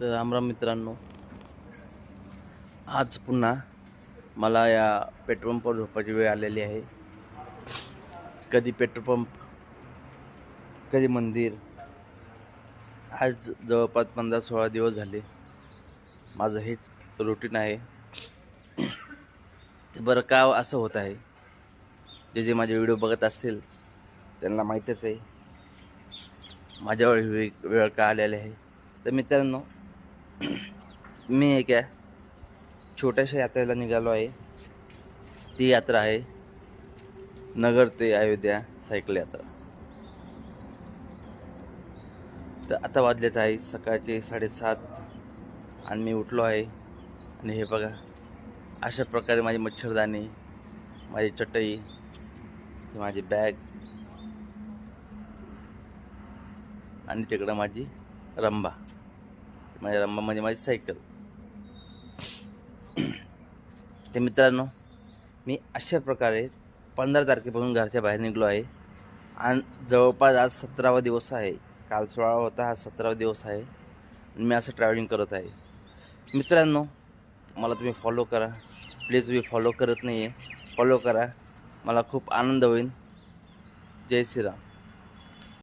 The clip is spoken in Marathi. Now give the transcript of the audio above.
तर रामराम मित्रांनो आज पुन्हा मला या पेट्रोल पंपवर झोपायची वेळ आलेली आहे. कधी पेट्रोल पंप कधी मंदिर. आज जवळपास पंधरा सोळा दिवस झाले. माझं हेच रुटीन आहे. ते बरं का असं होत आहे. जे जे माझे व्हिडिओ बघत असतील त्यांना माहीतच आहे. माझ्यावर वेळ वेळ का आलेली आहे? तर मित्रांनो मी एका छोट्याशा यात्रेला निघालो आहे. ती यात्रा आहे नगर ते अयोध्या सायकल यात्रा. तर आता वाजलेत आहे सकाळचे साडेसात आणि मी उठलो आहे. आणि हे बघा अशा प्रकारे माझी मच्छरदाणी माझी चटई माझी बॅग आणि तिकडं माझी रंबा. माझ्या रंबा म्हणजे माझी सायकल. ते मित्रांनो मी अशा प्रकारे पंधरा तारखेपासून घरच्या बाहेर निघलो आहे. आणि जवळपास आज सतरावा दिवस आहे. काल सोळा होता हा सतरावा दिवस आहे. आणि मी असं ट्रॅव्हलिंग करत आहे. मित्रांनो मला तुम्ही फॉलो करा. प्लीज तुम्ही फॉलो करत नाही आहे फॉलो करा. मला खूप आनंद होईल. जय श्रीराम.